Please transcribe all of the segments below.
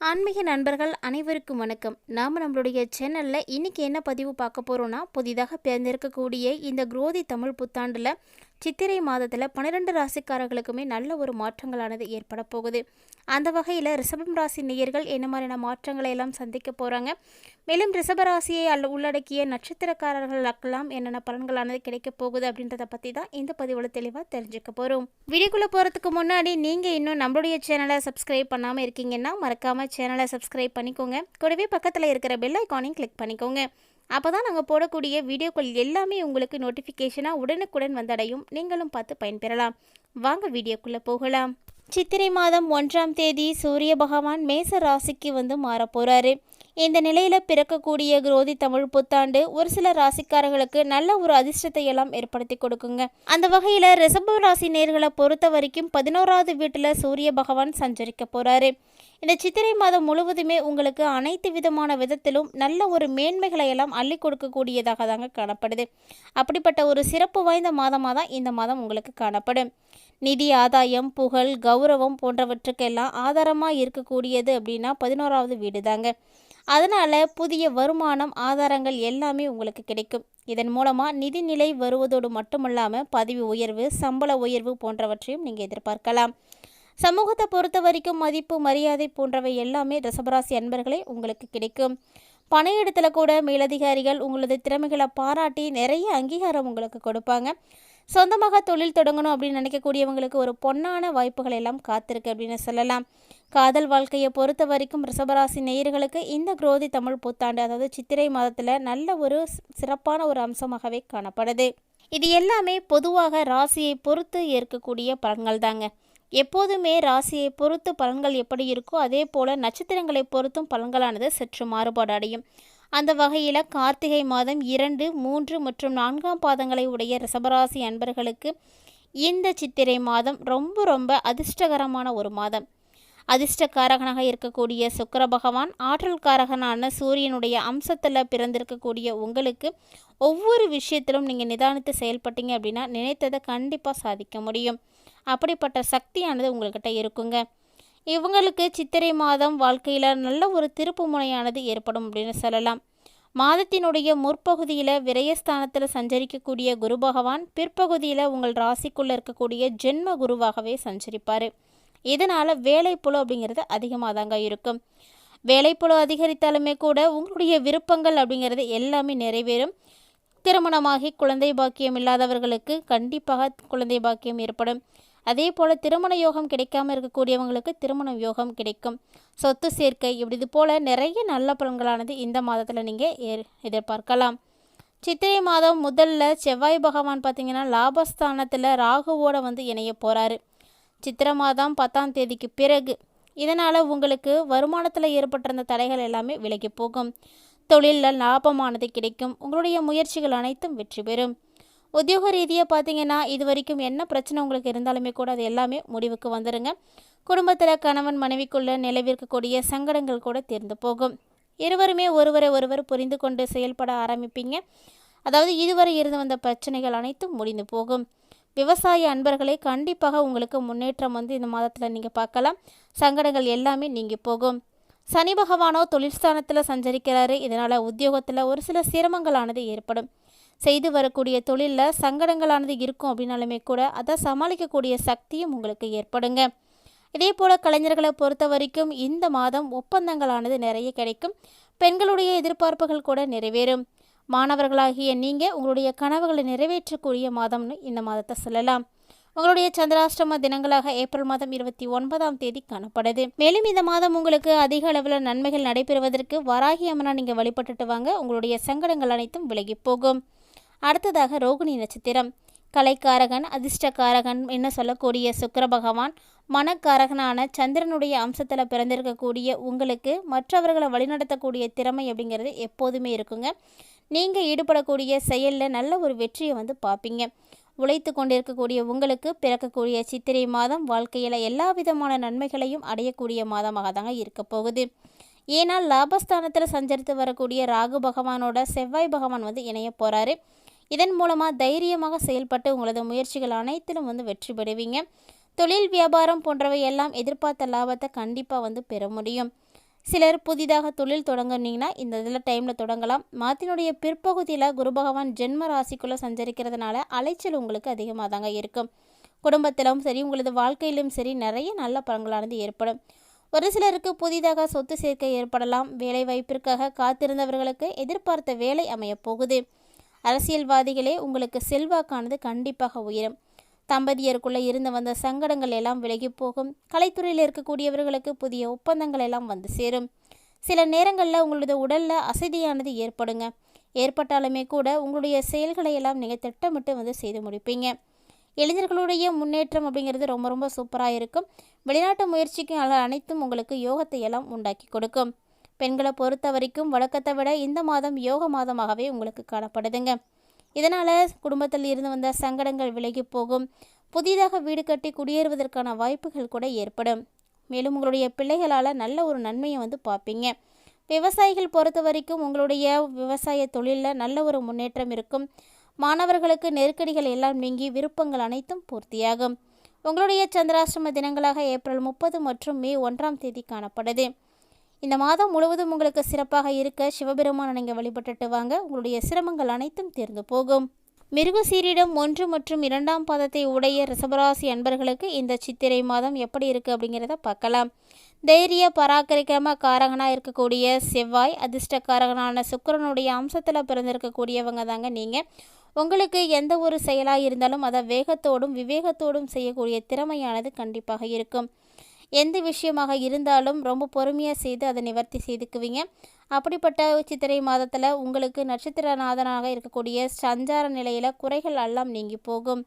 ஆன்மீக நண்பர்கள் அனைவருக்கும் வணக்கம். நாம் நம்மளுடைய சேனலில் இன்றைக்கி என்ன பதிவு பார்க்க போகிறோன்னா புதிதாக பிறந்திருக்கக்கூடிய இந்த குரோதி தமிழ் புத்தாண்டில் சித்திரை மாதத்தில் பன்னிரெண்டு ராசிக்காரர்களுக்குமே நல்ல ஒரு மாற்றங்களானது ஏற்பட போகுது. அந்த வகையில் ரிஷபம் ராசி நேயர்கள் என்ன மாதிரியான மாற்றங்களை எல்லாம் சந்திக்க போகிறாங்க மேலும் ரிஷப ராசியை அல்ல உள்ளடக்கிய நட்சத்திரக்காரர்களுக்கெல்லாம் என்னென்ன பலன்களானது கிடைக்க போகுது அப்படின்றத பற்றி தான் இந்த பதிவில் தெளிவாக தெரிஞ்சுக்க போகிறோம் வீடியோக்குள்ளே போகிறதுக்கு முன்னாடி நீங்கள் இன்னும் நம்மளுடைய சேனலை சப்ஸ்கிரைப் பண்ணாமல் இருக்கீங்கன்னா மறக்காமல் சேனலை சப்ஸ்கிரைப் பண்ணிக்கோங்க. கூடவே பக்கத்தில் இருக்கிற பெல் ஐக்கானையும் கிளிக் பண்ணிக்கோங்க. அப்போ தான் நாங்கள் போடக்கூடிய வீடியோக்கள் எல்லாமே உங்களுக்கு நோட்டிஃபிகேஷனாக உடனுக்குடன் வந்தடையும். நீங்களும் பார்த்து பயன்பெறலாம். வாங்க வீடியோக்குள்ளே போகலாம். சித்திரை மாதம் ஒன்றாம் தேதி சூரிய பகவான் மேச ராசிக்கு வந்து மாறப் போகிறாரு இந்த நிலையில் பிறக்கக்கூடிய குரோதி தமிழ் புத்தாண்டு ஒரு சில ராசிக்காரர்களுக்கு நல்ல ஒரு அதிர்ஷ்டத்தை எல்லாம் ஏற்படுத்தி கொடுக்குங்க. அந்த வகையில் ரிஷப ராசி நேர்களை பொறுத்த வரைக்கும் பதினோராவது வீட்டில் சூரிய பகவான் சஞ்சரிக்க போகிறாரு இந்த சித்திரை மாதம் முழுவதுமே உங்களுக்கு அனைத்து விதமான விதத்திலும் நல்ல ஒரு மேன்மைகளை எல்லாம் அள்ளி கொடுக்கக்கூடியதாக தாங்க காணப்படுது. அப்படிப்பட்ட ஒரு சிறப்பு வாய்ந்த மாதமாக தான் இந்த மாதம் உங்களுக்கு காணப்படும். நிதி ஆதாயம் புகழ் கௌரவம் போன்றவற்றுக்கெல்லாம் ஆதாரமாக இருக்கக்கூடியது அப்படின்னா பதினோராவது வீடு தாங்க அதனால் புதிய வருமானம் ஆதாரங்கள் எல்லாமே உங்களுக்கு கிடைக்கும். இதன் மூலமாக நிதிநிலை வருவதோடு மட்டுமல்லாமல் பதவி உயர்வு சம்பள உயர்வு போன்றவற்றையும் நீங்கள் எதிர்பார்க்கலாம். சமூகத்தை பொறுத்த வரைக்கும் மதிப்பு மரியாதை போன்றவை எல்லாமே ரிசபராசி அன்பர்களே உங்களுக்கு கிடைக்கும். பணியிடத்தில் கூட மேலதிகாரிகள் உங்களது திறமைகளை பாராட்டி நிறைய அங்கீகாரம் உங்களுக்கு கொடுப்பாங்க. சொந்தமாக தொழில் தொடங்கணும் அப்படின்னு நினைக்கக்கூடியவங்களுக்கு ஒரு பொன்னான வாய்ப்புகள் எல்லாம் காத்திருக்கு அப்படின்னு சொல்லலாம். காதல் வாழ்க்கையை பொறுத்த வரைக்கும் ரிஷபராசி நேயர்களுக்கு இந்த குரோதி தமிழ் புத்தாண்டு அதாவது சித்திரை மாதத்தில் நல்ல ஒரு சிறப்பான ஒரு அம்சமாகவே காணப்படுது. இது எல்லாமே பொதுவாக ராசியை பொறுத்து ஏற்கக்கூடிய பலன்கள் தாங்க எப்போதுமே ராசியை பொறுத்து பலன்கள் எப்படி இருக்கோ அதே போல் நட்சத்திரங்களை பொறுத்தும் பலன்களானது சற்று மாறுபாடு அடையும். அந்த வகையில் கார்த்திகை மாதம் இரண்டு மூன்று மற்றும் நான்காம் பாதங்களை உடைய ரிஷபராசி அன்பர்களுக்கு இந்த சித்திரை மாதம் ரொம்ப ரொம்ப அதிர்ஷ்டகரமான ஒரு மாதம். அதிர்ஷ்டக்காரகனாக இருக்கக்கூடிய சுக்கர பகவான் ஆற்றல்காரகனான சூரியனுடைய அம்சத்தில் பிறந்திருக்கக்கூடிய உங்களுக்கு ஒவ்வொரு விஷயத்திலும் நீங்கள் நிதானித்து செயல்பட்டீங்க அப்படின்னா நினைத்ததை கண்டிப்பாக சாதிக்க முடியும். அப்படிப்பட்ட சக்தியானது உங்கள்கிட்ட இருக்குங்க. இவங்களுக்கு சித்திரை மாதம் வாழ்க்கையில் நல்ல ஒரு திருப்பு முனையானது ஏற்படும் அப்படின்னு சொல்லலாம். மாதத்தினுடைய முற்பகுதியில் விரயஸ்தானத்தில் சஞ்சரிக்கக்கூடிய குரு பகவான் பிற்பகுதியில் உங்கள் ராசிக்குள்ளே இருக்கக்கூடிய ஜென்ம குருவாகவே சஞ்சரிப்பார். இதனால் வேலைப்புழு அப்படிங்கிறது அதிகமாக தாங்க இருக்கும். வேலைப்புழு அதிகரித்தாலுமே கூட உங்களுடைய விருப்பங்கள் அப்படிங்கிறது எல்லாமே நிறைவேறும். திருமணமாகி குழந்தை பாக்கியம் இல்லாதவர்களுக்கு கண்டிப்பாக குழந்தை பாக்கியம் ஏற்படும். அதே போல் திருமண யோகம் கிடைக்காம இருக்கக்கூடியவங்களுக்கு திருமண யோகம் கிடைக்கும். சொத்து சேர்க்கை இப்படி இது போல் நிறைய நல்ல பலன்களானது இந்த மாதத்தில் நீங்கள் எதிர்பார்க்கலாம். சித்திரை மாதம் முதல்ல செவ்வாய் பகவான் பார்த்திங்கன்னா லாபஸ்தானத்தில் ராகுவோட வந்து இணைய போகிறாரு சித்திரை மாதம் பத்தாம் தேதிக்கு பிறகு. இதனால் உங்களுக்கு வருமானத்தில் ஏற்பட்டிருந்த தடைகள் எல்லாமே விலகி போகும். தொழிலில் லாபமானது கிடைக்கும். உங்களுடைய முயற்சிகள் அனைத்தும் வெற்றி பெறும். உத்தியோக ரீதியாக பார்த்தீங்கன்னா இது வரைக்கும் என்ன பிரச்சனை உங்களுக்கு இருந்தாலுமே கூட அது எல்லாமே முடிவுக்கு வந்துடுங்க குடும்பத்தில் கணவன் மனைவிக்குள்ள நிலவிருக்கக்கூடிய சங்கடங்கள் கூட தீர்ந்து போகும். இருவருமே ஒருவரை ஒருவர் புரிந்து கொண்டு செயல்பட ஆரம்பிப்பீங்க. அதாவது இதுவரை இருந்து வந்த பிரச்சனைகள் அனைத்தும் முடிந்து போகும். விவசாய அன்பர்களே கண்டிப்பாக உங்களுக்கு முன்னேற்றம் வந்து இந்த மாதத்தில் நீங்கள் பார்க்கலாம். சங்கடங்கள் எல்லாமே நீங்கள் போகும். சனி பகவானோ தொழிற்ஸ்தானத்தில் சஞ்சரிக்கிறாரு. இதனால் உத்தியோகத்தில் ஒரு சில சிரமங்களானது ஏற்படும். செய்து வரக்கூடிய தொழிலில் சங்கடங்களானது இருக்கும் அப்படின்னாலுமே கூட அதை சமாளிக்கக்கூடிய சக்தியும் உங்களுக்கு ஏற்படுங்க. இதே போல் கலைஞர்களை பொறுத்த வரைக்கும் இந்த மாதம் ஒப்பந்தங்களானது நிறைய கிடைக்கும். பெண்களுடைய எதிர்பார்ப்புகள் கூட நிறைவேறும். மாணவர்களாகிய நீங்கள் உங்களுடைய கனவுகளை நிறைவேற்றக்கூடிய மாதம்னு இந்த மாதத்தை சொல்லலாம். உங்களுடைய சந்திராஷ்டம தினங்களாக ஏப்ரல் மாதம் இருபத்தி ஒன்பதாம் தேதி காணப்படுது. மேலும் இந்த மாதம் உங்களுக்கு அதிக அளவில் நன்மைகள் நடைபெறுவதற்கு வராகி அம்மனா நீங்கள் வழிபட்டுட்டு வாங்க. உங்களுடைய சங்கடங்கள் அனைத்தும் விலகி போகும். அடுத்ததாக ரோகிணி நட்சத்திரம். கலைக்காரகன் அதிர்ஷ்டக்காரகன் என்ன சொல்லக்கூடிய சுக்கர பகவான் மனக்காரகனான சந்திரனுடைய அம்சத்தில் பிறந்திருக்கக்கூடிய உங்களுக்கு மற்றவர்களை வழிநடத்தக்கூடிய திறமை அப்படிங்கிறது எப்போதுமே இருக்குங்க. நீங்கள் ஈடுபடக்கூடிய செயலில் நல்ல ஒரு வெற்றியை வந்து பார்ப்பீங்க உழைத்து கொண்டிருக்கக்கூடிய உங்களுக்கு பிறக்கக்கூடிய சித்திரை மாதம் வாழ்க்கையில் எல்லா விதமான நன்மைகளையும் அடையக்கூடிய மாதமாக தாங்க இருக்க போகுது. ஏனால் லாபஸ்தானத்தில் சஞ்சரித்து வரக்கூடிய ராகு பகவானோட செவ்வாய் பகவான் வந்து இணைய போகிறாரு இதன் மூலமாக தைரியமாக செயல்பட்டு உங்களது முயற்சிகள் அனைத்திலும் வந்து வெற்றி பெறுவீங்க. தொழில் வியாபாரம் போன்றவை எல்லாம் எதிர்பார்த்த லாபத்தை கண்டிப்பாக வந்து பெற முடியும். சிலர் புதிதாக தொழில் தொடங்குனீங்கன்னா இந்த இதில் டைமில் தொடங்கலாம். மாத்தினுடைய பிற்பகுதியில் குரு பகவான் ஜென்ம ராசிக்குள்ளே சஞ்சரிக்கிறதுனால அலைச்சல் உங்களுக்கு அதிகமாக தாங்க இருக்கும். குடும்பத்திலும் சரி உங்களது வாழ்க்கையிலும் சரி நிறைய நல்ல பலன்களானது ஏற்படும். ஒரு சிலருக்கு புதிதாக சொத்து சேர்க்கை ஏற்படலாம். வேலை வாய்ப்பிற்காக காத்திருந்தவர்களுக்கு எதிர்பார்த்த வேலை அமையப் போகுது. அரசியல்வாதிகளே உங்களுக்கு செல்வாக்கானது கண்டிப்பாக உயரும். தம்பதியருக்குள்ளே இருந்து வந்த சங்கடங்கள் எல்லாம் விலகி போகும். கலைத்துறையில் இருக்கக்கூடியவர்களுக்கு புதிய ஒப்பந்தங்கள் எல்லாம் வந்து சேரும். சில நேரங்களில் உங்களது உடலில் அசதியானது ஏற்படுங்க. ஏற்பட்டாலுமே கூட உங்களுடைய செயல்களை எல்லாம் நீங்கள் திட்டமிட்டு வந்து செய்து முடிப்பீங்க. இளைஞர்களுடைய முன்னேற்றம் அப்படிங்கிறது ரொம்ப ரொம்ப சூப்பராக இருக்கும். வெளிநாட்டு முயற்சிக்கு அனைத்தும் உங்களுக்கு யோகத்தை எல்லாம் உண்டாக்கி கொடுக்கும். பெண்களை பொறுத்த வரைக்கும் வழக்கத்தை விட இந்த மாதம் யோக மாதமாகவே உங்களுக்கு காணப்படுதுங்க. இதனால் குடும்பத்தில் இருந்து வந்த சங்கடங்கள் விலகி போகும். புதிதாக வீடு கட்டி குடியேறுவதற்கான வாய்ப்புகள் கூட ஏற்படும். மேலும் உங்களுடைய பிள்ளைகளால் நல்ல ஒரு நன்மையை வந்து பார்ப்பீங்க. விவசாயிகள் பொறுத்த வரைக்கும் உங்களுடைய விவசாய தொழிலில் நல்ல ஒரு முன்னேற்றம் இருக்கும். மாணவர்களுக்கு நெருக்கடிகள் எல்லாம் நீங்கி விருப்பங்கள் அனைத்தும் பூர்த்தியாகும். உங்களுடைய சந்திராசிரம தினங்களாக ஏப்ரல் முப்பது மற்றும் மே ஒன்றாம் தேதி காணப்படுது. இந்த மாதம் முழுவதும் உங்களுக்கு சிறப்பாக இருக்க சிவபெருமானை நீங்கள் வழிபட்டுட்டு வாங்க. உங்களுடைய சிரமங்கள் அனைத்தும் தீர்ந்து போகும். மிருகசீரிடம் ஒன்று மற்றும் இரண்டாம் பாதத்தை உடைய ரிஷபராசி அன்பர்களுக்கு இந்த சித்திரை மாதம் எப்படி இருக்குது அப்படிங்கிறத பார்க்கலாம். தைரிய பராக்கிரம காரகனாக இருக்கக்கூடிய செவ்வாய் அதிர்ஷ்டக்காரகனான சுக்கரனுடைய அம்சத்தில் பிறந்திருக்கக்கூடியவங்க தாங்க நீங்கள் உங்களுக்கு எந்த ஒரு செயலாக இருந்தாலும் அதை வேகத்தோடும் விவேகத்தோடும் செய்யக்கூடிய திறமையானது கண்டிப்பாக இருக்கும். எந்த விஷயமாக இருந்தாலும் ரொம்ப பொறுமையாக செய்து அதை நிவர்த்தி செய்துக்குவீங்க. அப்படிப்பட்ட சித்திரை மாதத்தில் உங்களுக்கு நட்சத்திரநாதனாக இருக்கக்கூடிய சஞ்சார நிலையில் குறைகள் எல்லாம் நீங்கி போகும்.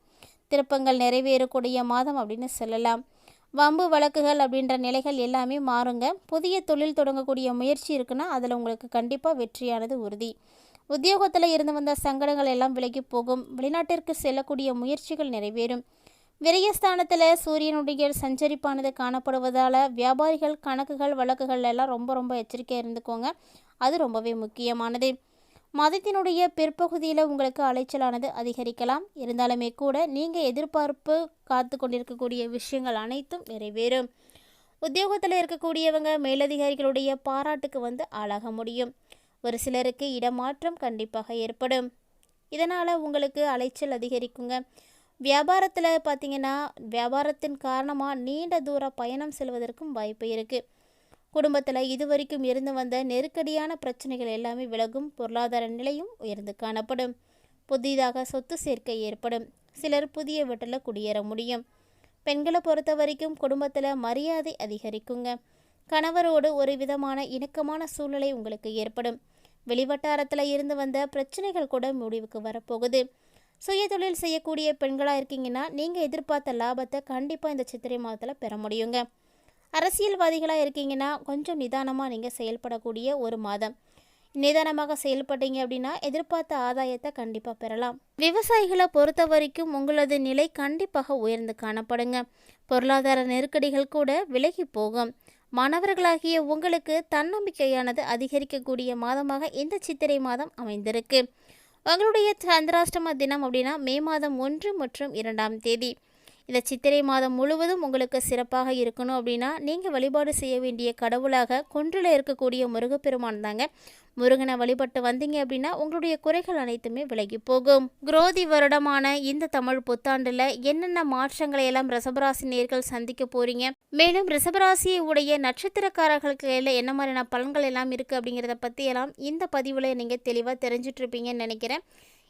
திருப்பங்கள் நிறைவேறக்கூடிய மாதம் அப்படின்னு சொல்லலாம். வம்பு வழக்குகள் அப்படின்ற நிலைகள் எல்லாமே மாறுங்க. புதிய தொழில் தொடங்கக்கூடிய முயற்சி இருக்குன்னா அதில் உங்களுக்கு கண்டிப்பாக வெற்றியானது உறுதி. உத்தியோகத்தில் இருந்து வந்த சங்கடங்கள் எல்லாம் விலகி போகும். வெளிநாட்டிற்கு செல்லக்கூடிய முயற்சிகள் நிறைவேறும். விரயஸ்தானத்தில் சூரியனுடைய சஞ்சரிப்பானது காணப்படுவதால் வியாபாரிகள் கணக்குகள் வழக்குகள் எல்லாம் ரொம்ப ரொம்ப எச்சரிக்கையாக இருந்துக்கோங்க. அது ரொம்பவே முக்கியமானது. மதத்தினுடைய பிற்பகுதியில் உங்களுக்கு அலைச்சலானது அதிகரிக்கலாம். இருந்தாலுமே கூட நீங்கள் எதிர்பார்ப்பு காத்து கொண்டிருக்கக்கூடிய விஷயங்கள் அனைத்தும் நிறைவேறும். உத்தியோகத்தில் இருக்கக்கூடியவங்க மேலதிகாரிகளுடைய பாராட்டுக்கு வந்து ஆளாக முடியும். ஒரு சிலருக்கு இடமாற்றம் கண்டிப்பாக ஏற்படும். இதனால் உங்களுக்கு அலைச்சல் அதிகரிக்குங்க. வியாபாரத்தில் பார்த்தீங்கன்னா வியாபாரத்தின் காரணமாக நீண்ட தூர பயணம் செல்வதற்கும் வாய்ப்பு இருக்குது குடும்பத்தில் இதுவரைக்கும் இருந்து வந்த நெருக்கடியான பிரச்சனைகள் எல்லாமே விலகும் பொருளாதார நிலையும் உயர்ந்து காணப்படும். புதிதாக சொத்து சேர்க்கை ஏற்படும். சிலர் புதிய வீட்டில் குடியேற முடியும். பெண்களை பொறுத்த வரைக்கும் குடும்பத்தில் மரியாதை அதிகரிக்குங்க. கணவரோடு ஒரு விதமான இணக்கமான சூழ்நிலை உங்களுக்கு ஏற்படும். வெளிவட்டாரத்தில் இருந்து வந்த பிரச்சனைகள் கூட முடிவுக்கு வரப்போகுது. சுய தொழில் செய்யக்கூடிய பெண்களாக இருக்கீங்கன்னா நீங்கள் எதிர்பார்த்த லாபத்தை கண்டிப்பாக இந்த சித்திரை மாதத்தில் பெற முடியுங்க. அரசியல்வாதிகளாக இருக்கீங்கன்னா கொஞ்சம் நிதானமாக நீங்கள் செயல்படக்கூடிய ஒரு மாதம். நிதானமாக செயல்பட்டீங்க அப்படின்னா எதிர்பார்த்த ஆதாயத்தை கண்டிப்பாக பெறலாம். விவசாயிகளை பொறுத்த வரைக்கும் உங்களது நிலை கண்டிப்பாக உயர்ந்து காணப்படுங்க. பொருளாதார நெருக்கடிகள் கூட விலகி போகும். மாணவர்களாகிய உங்களுக்கு தன்னம்பிக்கையானது அதிகரிக்கக்கூடிய மாதமாக இந்த சித்திரை மாதம் அமைந்திருக்கு. உங்களுடைய சந்திராஷ்டம தினம் அப்படின்னா மே மாதம் ஒன்று மற்றும் இரண்டாம் தேதி. இந்த சித்திரை மாதம் முழுவதும் உங்களுக்கு சிறப்பாக இருக்கணும் அப்படின்னா நீங்கள் வழிபாடு செய்ய வேண்டிய கடவுளாக குன்றில் இருக்கக்கூடிய முருகப்பெருமான் தாங்க முருகனை வழிபட்டு வந்தீங்க அப்படின்னா உங்களுடைய குறைகள் அனைத்துமே விலகி போகும். குரோதி வருடமான இந்த தமிழ் புத்தாண்டில் என்னென்ன மாற்றங்களை எல்லாம் ரிசபராசி நேர்கள் சந்திக்க போறீங்க? மேலும் ரிசபராசியை உடைய நட்சத்திரக்காரர்களுக்கு எல்லாம் என்ன மாதிரியான பலன்கள் எல்லாம் இருக்குது அப்படிங்கிறத பற்றி எல்லாம் இந்த பதிவில் நீங்கள் தெளிவாக தெரிஞ்சிட்டு இருப்பீங்கன்னு நினைக்கிறேன்.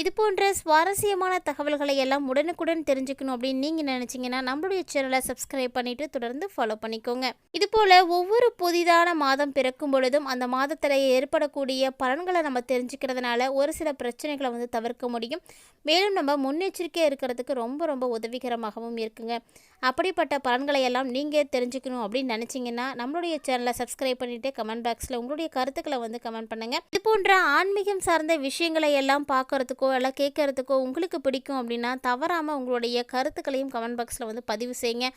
இது போன்ற சுவாரஸ்யமான தகவல்களை எல்லாம் உடனுக்குடன் தெரிஞ்சுக்கணும் அப்படின்னு நீங்கள் நினச்சிங்கன்னா நம்மளுடைய சேனலை சப்ஸ்கிரைப் பண்ணிவிட்டு தொடர்ந்து ஃபாலோ பண்ணிக்கோங்க. இது போல் ஒவ்வொரு புதிதான மாதம் பிறக்கும் பொழுதும் அந்த மாதத்தில் ஏற்படக்கூடிய பலன்களை நம்ம தெரிஞ்சுக்கிறதுனால ஒரு சில பிரச்சனைகளை வந்து தவிர்க்க முடியும். மேலும் நம்ம முன்னெச்சரிக்கையாக இருக்கிறதுக்கு ரொம்ப ரொம்ப உதவிகரமாகவும் இருக்குங்க. அப்படிப்பட்ட பலன்களை எல்லாம் நீங்கள் தெரிஞ்சுக்கணும் அப்படின்னு நினச்சிங்கன்னா நம்மளுடைய சேனலை சப்ஸ்கிரைப் பண்ணிவிட்டு கமெண்ட் பாக்ஸில் உங்களுடைய கருத்துக்களை வந்து கமெண்ட் பண்ணுங்கள் இது போன்ற ஆன்மீகம் சார்ந்த விஷயங்களை எல்லாம் பார்க்குறதுக்கு எல்லாம் கேட்குறதுக்கோ உங்களுக்கு பிடிக்கும் அப்படின்னா தவறாமல் உங்களுடைய கருத்துக்களையும் கமெண்ட் பாக்ஸில் வந்து பதிவு செய்யுங்க.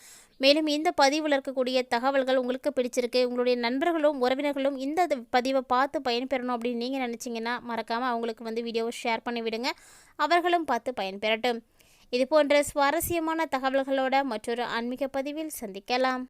மேலும் இந்த பதிவில் இருக்கக்கூடிய தகவல்கள் உங்களுக்கு பிடிச்சிருக்கு. உங்களுடைய நண்பர்களும் உறவினர்களும் இந்த பதிவை பார்த்து பயன்பெறணும் அப்படின்னு நீங்கள் நினச்சிங்கன்னா மறக்காமல் அவங்களுக்கு வந்து வீடியோவை ஷேர் பண்ணி விடுங்க. அவர்களும் பார்த்து பயன்பெறட்டும். இது போன்ற சுவாரஸ்யமான தகவல்களோட மற்றொரு ஆன்மீக பதிவில் சந்திக்கலாம்.